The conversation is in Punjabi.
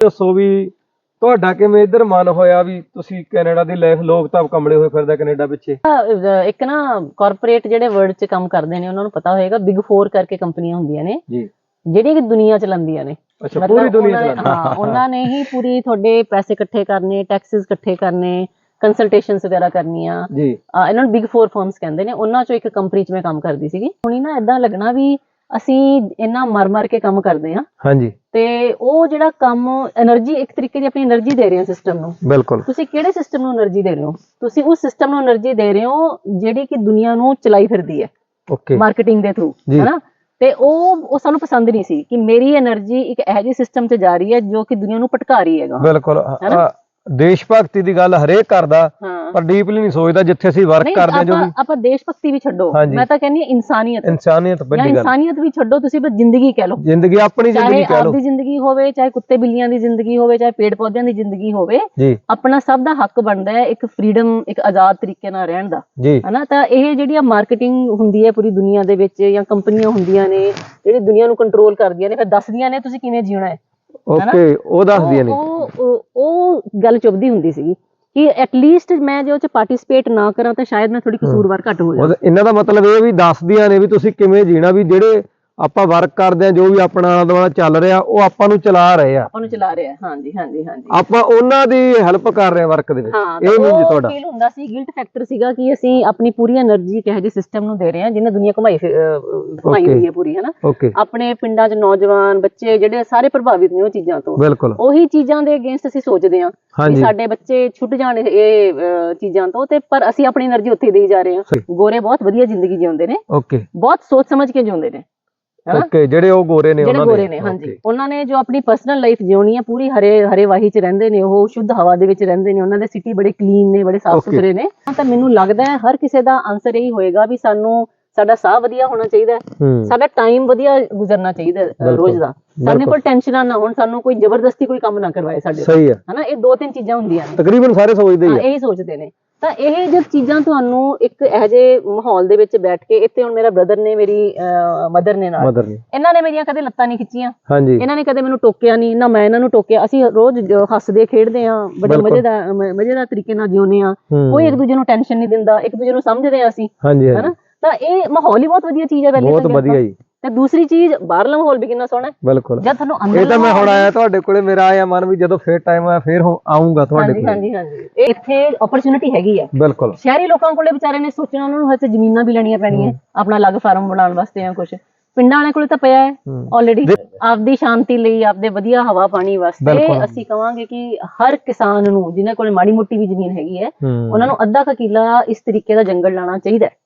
ਦੱਸੋ ਵੀ ਤੁਹਾਡਾ ਕਿਵੇਂ ਇੱਧਰ ਮਨ ਹੋਇਆ ਵੀ ਤੁਸੀਂ ਕੈਨੇਡਾ ਦੀ ਲਾਈਫ ਲੋਕ ਤਾਂ ਕੰਬਲੇ ਹੋਏ ਫਿਰਦਾ ਕੈਨੇਡਾ ਪਿੱਛੇ? ਅਹ ਇੱਕ ਨਾ ਕਾਰਪੋਰੇਟ ਜਿਹੜੇ ਵਰਲਡ 'ਚ ਕੰਮ ਕਰਦੇ ਨੇ ਉਹਨਾਂ ਨੂੰ ਪਤਾ ਹੋਏਗਾ ਬਿਗ 4 ਕਰਕੇ ਕੰਪਨੀਆਂ ਹੁੰਦੀਆਂ ਨੇ ਜੀ। ਜਿਹੜੀਆਂ ਕਿ ਦੁਨੀਆ ਚਲਾਉਂਦੀਆਂ ਨੇ। ਅੱਛਾ ਮਤਲਬ ਪੂਰੀ ਦੁਨੀਆ ਉਹਨਾਂ ਨੇ- ਚਲਾਉਂਦਾ ਹਾਂ ਉਹਨਾਂ ਨੇ ਹੀ ਪੂਰੀ ਤੁਹਾਡੇ ਪੈਸੇ ਇਕੱਠੇ ਕਰਨੇ ਟੈਕਸਸ ਇਕੱਠੇ ਕਰਨੇ ਕੰਸਲਟੇਸ਼ਨਸ ਵਗੈਰਾ ਕਰਨੀਆਂ। ਜੀ। ਅਹ ਇਹਨਾਂ ਨੂੰ ਬਿਗ 4 ਫਰਮਸ ਕਹਿੰਦੇ ਨੇ ਉਹਨਾਂ ਚੋਂ ਇੱਕ ਕੰਪਨੀ 'ਚ ਮੈਂ ਕੰਮ ਕਰਦੀ ਸੀਗੀ। ਹੁਣੀ ਨਾ ਇਦਾਂ ਲੱਗਣਾ ਵੀ ਅਸੀਂ ਇੰਨਾ ਮਰ-ਮਰ ਕੇ ਕੰਮ ਕਰਦੇ ਆ ਹਾਂਜੀ। ਤੇ ਉਹ ਜਿਹੜਾ ਕੰਮ એનર્ਜੀ ਇੱਕ ਤਰੀਕੇ ਦੀ ਆਪਣੀ એનર્ਜੀ ਦੇ ਰਹੇ ਹੋ ਸਿਸਟਮ ਨੂੰ। ਬਿਲਕੁਲ। ਤੁਸੀਂ ਕਿਹੜੇ ਸਿਸਟਮ ਨੂੰ એનર્ਜੀ ਦੇ ਰਹੇ ਹੋ? ਤੁਸੀਂ ਉਸ ਸਿਸਟਮ ਨੂੰ એનર્ਜੀ ਦੇ ਰਹੇ ਹੋ ਜਿਹੜੀ ਕਿ ਦੁਨੀਆ ਨੂੰ ਚਲਾਈ ਫਿਰਦੀ ਹੈ। ਓਕੇ ਮਾਰਕੀਟਿੰਗ ਦੇ ਥਰੂ ਹੈਨਾ? ਤੇ ਉਹ ਉਹ ਸਾਨੂੰ ਪਸੰਦ ਨਹੀਂ ਸੀ ਕਿ ਮੇਰੀ એનર્ਜੀ ਇੱਕ ਇਹੋ ਜਿਹੇ ਸਿਸਟਮ ਤੇ ਜਾ ਰਹੀ ਹੈ ਜੋ ਕਿ ਦੁਨੀਆ ਨੂੰ ਪਟਕਾ ਰਹੀ ਹੈਗਾ। ਬਿਲਕੁਲ। ਦੇਸ਼ ਭਗਤੀ ਦੀ ਗੱਲ ਹਰੇਕ ਕਰਦਾ ਹਾਂ। ਪਰ ਡੀਪਲੀ ਨਹੀਂ ਸੋਚਦਾ ਜਿੱਥੇ ਅਸੀਂ ਵਰਕ ਕਰਦੇ ਹਾਂ ਜੋ ਵੀ ਆਪਾਂ ਦੇਸ਼ ਭਗਤੀ ਵੀ ਛੱਡੋ। ਮੈਂ ਤਾਂ ਕਹਿੰਦੀ ਹਾਂ ਇਨਸਾਨੀਅਤ। ਇਨਸਾਨੀਅਤ ਵੱਡੀ ਗੱਲ। ਇਨਸਾਨੀਅਤ ਵੀ ਛੱਡੋ ਤੁਸੀਂ ਬਸ ਜ਼ਿੰਦਗੀ ਕਹਿ ਲਓ। ਜ਼ਿੰਦਗੀ ਆਪਣੀ ਜ਼ਿੰਦਗੀ ਕਹਿ ਲਓ। ਆਪਦੀ ਜ਼ਿੰਦਗੀ ਹੋਵੇ ਚਾਹੇ ਕੁੱਤੇ ਬਿੱਲੀਆਂ ਦੀ ਜ਼ਿੰਦਗੀ ਹੋਵੇ ਚਾਹੇ ਪੇੜ ਪੌਦਿਆਂ ਦੀ ਜ਼ਿੰਦਗੀ ਹੋਵੇ ਆਪਣਾ ਸਭ ਦਾ ਹੱਕ ਬਣਦਾ ਹੈ ਇੱਕ ਫਰੀडम ਇੱਕ ਆਜ਼ਾਦ ਤਰੀਕੇ ਨਾਲ ਰਹਿਣ ਦਾ। ਹਨਾ? ਤਾਂ ਇਹ ਜਿਹੜੀ ਮਾਰਕੀਟਿੰਗ ਹੁੰਦੀ ਹੈ ਪੂਰੀ ਦੁਨੀਆ ਦੇ ਵਿੱਚ ਜਾਂ ਕੰਪਨੀਆਂ ਹੁੰਦੀਆਂ ਨੇ ਜਿਹੜੀ ਦੁਨੀਆ ਨੂੰ ਕੰਟਰੋਲ ਕਰਦੀਆਂ ਨੇ ਫਿਰ ਦੱਸਦੀਆਂ ਨੇ ਤੁਸੀਂ ਕਿਵੇਂ ਜੀਣਾ ਹੈ। ਓਕੇ ਉਹ ਦੱਸਦੀਆਂ ਨੇ ਉਹ ਉਹ- ਉਹ ਗੱਲ ਚੁੱਭਦੀ ਹੁੰਦੀ ਸੀਗੀ ਕਿ ਐਟਲੀਸਟ ਮੈਂ ਜੇ ਉਹ ਚ ਪਾਰਟਿਸਿਪੇਟ ਨਾ ਕਰਾਂ ਤਾਂ ਸ਼ਾਇਦ ਮੈਂ ਥੋੜੀ ਕਸੂਰਵਾਰ ਘੱਟ ਹੋ। ਜਾਵਾਂ। ਉਹਦਾ- ਇਹਨਾਂ ਦਾ ਮਤਲਬ ਇਹ ਵੀ ਦੱਸਦੀਆਂ ਨੇ ਵੀ ਤੁਸੀਂ ਕਿਵੇਂ ਜੀਣਾ ਵੀ ਜਿਹੜੇ ਆਪਾਂ ਵਰਕ ਕਰਦੇ ਆ ਜੋ ਵੀ ਆਪਣਾ ਆਲਾ ਦੁਆਲਾ ਚੱਲ ਰਿਹਾ ਉਹ ਆਪਾਂ ਨੂੰ ਚਲਾ ਰਹੇ ਆ। ਉਹਨੂੰ ਚਲਾ ਰਿਹਾ ਹਾਂਜੀ ਹਾਂਜੀ ਹਾਂਜੀ। ਆਪਾਂ ਉਹਨਾਂ ਦੀ ਹੈਲਪ ਕਰ ਰਹੇ ਆ ਵਰਕ ਦੇ ਵਿੱਚ। ਇਹ ਨਹੀਂ ਤੁਹਾਡਾ। ਫੀਲ ਹੁੰਦਾ ਸੀ ਗਿਲਟ ਫੈਕਟਰ ਸੀਗਾ ਕਿ ਅਸੀਂ ਆਪਣੀ ਪੂਰੀ એનર્ਜੀ ਇੱਕ ਇਹੋ ਸਿਸਟਮ ਨੂੰ ਦੇ ਰਹੇ ਆ ਜਿਹਨੇ ਦੁਨੀਆ ਘੁਮਾਈ ਫਿ- ਹੋਈ ਹੈ ਪੂਰੀ ਹਨਾ? ਓਕੇ ਆਪਣੇ ਪਿੰਡਾਂ 'ਚ ਨੌਜਵਾਨ ਬੱਚੇ ਜਿਹੜੇ ਸਾਰੇ ਪ੍ਰਭਾਵਿਤ ਨੇ ਉਹ ਚੀਜ਼ਾਂ ਤੋਂ। ਬਿਲਕੁਲ। ਉਹੀ ਚੀਜ਼ਾਂ ਦੇ ਅਗੇਂਸਟ ਅਸੀਂ ਸੋਚਦੇ ਹਾਂ ਕਿ ਸਾਡੇ ਬੱਚੇ ਛੁੱਟ ਜਾਣ ਇਹ- ਚੀਜ਼ਾਂ ਤੋਂ ਤੇ ਪਰ ਅਸੀਂ ਆਪਣੀ એનર્ਜੀ ਉੱਥੇ ਦੇਈ ਜਾ ਰਹੇ ਹਾਂ। ਗੋਰੇ ਬਹੁਤ ਵਧੀਆ ਜ਼ਿੰਦਗੀ ਜਿਉਂਦੇ ਨੇ। ਬਹੁਤ ਸੋਚ ਸਮਝ ਕੇ ਜਿਉਂਦੇ ਨੇ। ਓਕੇ ਜਿਹੜੇ ਉਹ ਗੋਰੇ ਨੇ ਜਿਹੜੇ ਉਹਨਾਂ ਗੋਰੇ ਨੇ ਹਾਂਜੀ. ਉਹਨਾਂ ਨੇ ਜੋ ਆਪਣੀ ਪਰਸਨਲ ਲਾਈਫ ਜਿਉਣੀ ਹੈ ਪੂਰੀ ਹਰੇ ਹਰੇ ਵਾਹੀ 'ਚ ਰਹਿੰਦੇ ਨੇ ਉਹ ਸ਼ੁੱਧ ਹਵਾ ਦੇ ਵਿੱਚ ਰਹਿੰਦੇ ਨੇ ਉਹਨਾਂ ਦੇ ਸਿਟੀ ਬੜੇ ਕਲੀਨ ਨੇ ਬੜੇ ਸਾਫ਼. ਸੁਥਰੇ ਨੇ। ਤਾਂ ਮੈਨੂੰ ਲੱਗਦਾ ਹੈ ਹਰ ਕਿਸੇ ਦਾ ਆਨਸਰ ਇਹੀ ਹੋਏਗਾ ਵੀ ਸਾਨੂੰ ਸਾਡਾ ਸਾਹ ਵਧੀਆ ਹੋਣਾ ਚਾਹੀਦਾ ਹੈ। ਸਾਡਾ ਟਾਈਮ ਵਧੀਆ ਗੁਜ਼ਰਨਾ ਚਾਹੀਦਾ ਹੈ, ਰੋਜ਼ ਦਾ। ਸਾਡੇ। ਕੋਲ ਟੈਨਸ਼ਨਾਂ ਨਾ ਹੋਣ ਸਾਨੂੰ ਕੋਈ ਜ਼ਬਰਦਸਤੀ ਕੋਈ ਕੰਮ ਨਾ ਕਰਵਾਏ ਸਾਡੇ। ਸਹੀ ਹੈ। ਹਨਾ? ਇਹ ਦੋ ਤਿੰਨ ਚੀਜ਼ਾਂ ਹੁੰਦੀਆਂ ਨੇ। ਤਕਰੀਬਨ ਸਾਰੇ ਸੋਚਦੇ ਹਾਂ ਆ। ਇਹੀ ਸੋਚਦੇ ਨੇ। ਤਾਂ ਇਹ ਜਦ ਚੀਜ਼ਾਂ ਤੁਹਾਨੂੰ ਇੱਕ ਇਹੋ ਜਿਹੇ ਮਾਹੌਲ ਦੇ ਵਿੱਚ ਬੈਠ ਕੇ ਇੱਥੇ ਹੁਣ ਮੇਰਾ ਬ੍ਰਦਰ ਨੇ ਮੇਰੀ ਮਦਰ ਨੇ ਨਾਲ ਮਦਰ ਨੇ। ਇਹਨਾਂ ਨੇ ਮੇਰੀਆਂ ਕਦੇ ਲੱਤਾਂ ਨਹੀਂ ਖਿੱਚੀਆਂ। ਇਹਨਾਂ ਨੇ ਕਦੇ ਮੈਨੂੰ ਟੋਕਿਆ ਨਹੀਂ ਨਾ ਮੈਂ ਇਹਨਾਂ ਨੂੰ ਟੋਕਿਆ। ਅਸੀਂ ਰੋਜ਼ ਹੱਸਦੇ ਖੇਡਦੇ ਆ ਬੜੇ। ਮਜ਼ੇਦਾਰ ਮਜ਼ੇਦਾਰ ਤਰੀਕੇ ਨਾਲ ਜਿਉਂਦੇ ਆ। ਕੋਈ ਇੱਕ ਦੂਜੇ ਨੂੰ ਟੈਨਸ਼ਨ ਨਹੀਂ ਦਿੰਦਾ ਇੱਕ ਦੂਜੇ ਨੂੰ ਸਮਝਦੇ ਆ ਅਸੀਂ ਹਾਂਜੀ ਹਨਾ? ਤਾਂ ਇਹ ਮਾਹੌਲ ਹੀ ਬਹੁਤ ਵਧੀਆ ਚੀਜ਼ ਹੈ ਪਹਿਲੇ ਬਹੁਤ ਵਧੀਆ ਜੀ। ਤੇ ਦੂਸਰੀ ਚੀਜ਼ ਬਾਹਰਲਾ ਮਾਹੌਲ ਵੀ ਕਿੰਨਾ ਸੋਹਣਾ ਹੈ। ਬਿਲਕੁਲ। ਜਦ ਤੁਹਾਨੂੰ ਅੰਦਰ ਇਹ ਤਾਂ ਮੈਂ ਹੁਣ ਆਇਆ ਤੁਹਾਡੇ ਕੋਲੇ ਮੇਰਾ ਆਇਆ ਮਨ ਵੀ ਜਦੋਂ ਫੇਰ ਟਾਈਮ ਆਇਆ ਫੇਰ ਆਉਂਗਾ ਤੁਹਾਡੇ ਕੋਲ। ਹਾਂਜੀ ਹਾਂਜੀ। ਇੱਥੇ ਓਪਰਚ्युनिटी ਹੈਗੀ ਹੈ। ਬਿਲਕੁਲ। ਸ਼ਹਿਰੀ ਲੋਕਾਂ ਕੋਲੇ ਵਿਚਾਰੇ ਨੇ ਸੋਚਣਾ ਉਹਨਾਂ ਨੂੰ ਹੱਥੇ ਜ਼ਮੀਨਾਂ ਵੀ ਲੈਣੀਆਂ ਪੈਣੀਆਂ ਆਪਣਾ ਅਲੱਗ ਫਾਰਮ ਬਣਾਉਣ ਵਾਸਤੇ ਆ ਕੁਝ ਪਿੰਡਾਂ ਵਾਲੇ ਕੋਲੇ ਤਾਂ ਪਿਆ ਹੈ। ਆਲਰੇਡੀ ਆਪਦੀ ਸ਼ਾਂਤੀ ਲਈ ਆਪਦੇ ਵਧੀਆ ਹਵਾ ਪਾਣੀ ਵਾਸਤੇ ਅਸੀਂ ਕਵਾਂਗੇ ਕਿ ਹਰ ਕਿਸਾਨ ਨੂੰ ਜਿਨ੍ਹਾਂ ਕੋਲ ਮਾੜੀ ਮੋਟੀ ਵੀ ਜ਼ਮੀਨ ਹੈਗੀ ਹੈ ਉਹਨਾਂ ਨੂੰ ਅੱਧਾ ਕਿਲਾ ਇਸ ਤਰੀਕੇ ਦਾ ਜੰਗਲ ਲਾਣਾ ਚਾਹੀਦਾ ਹੈ।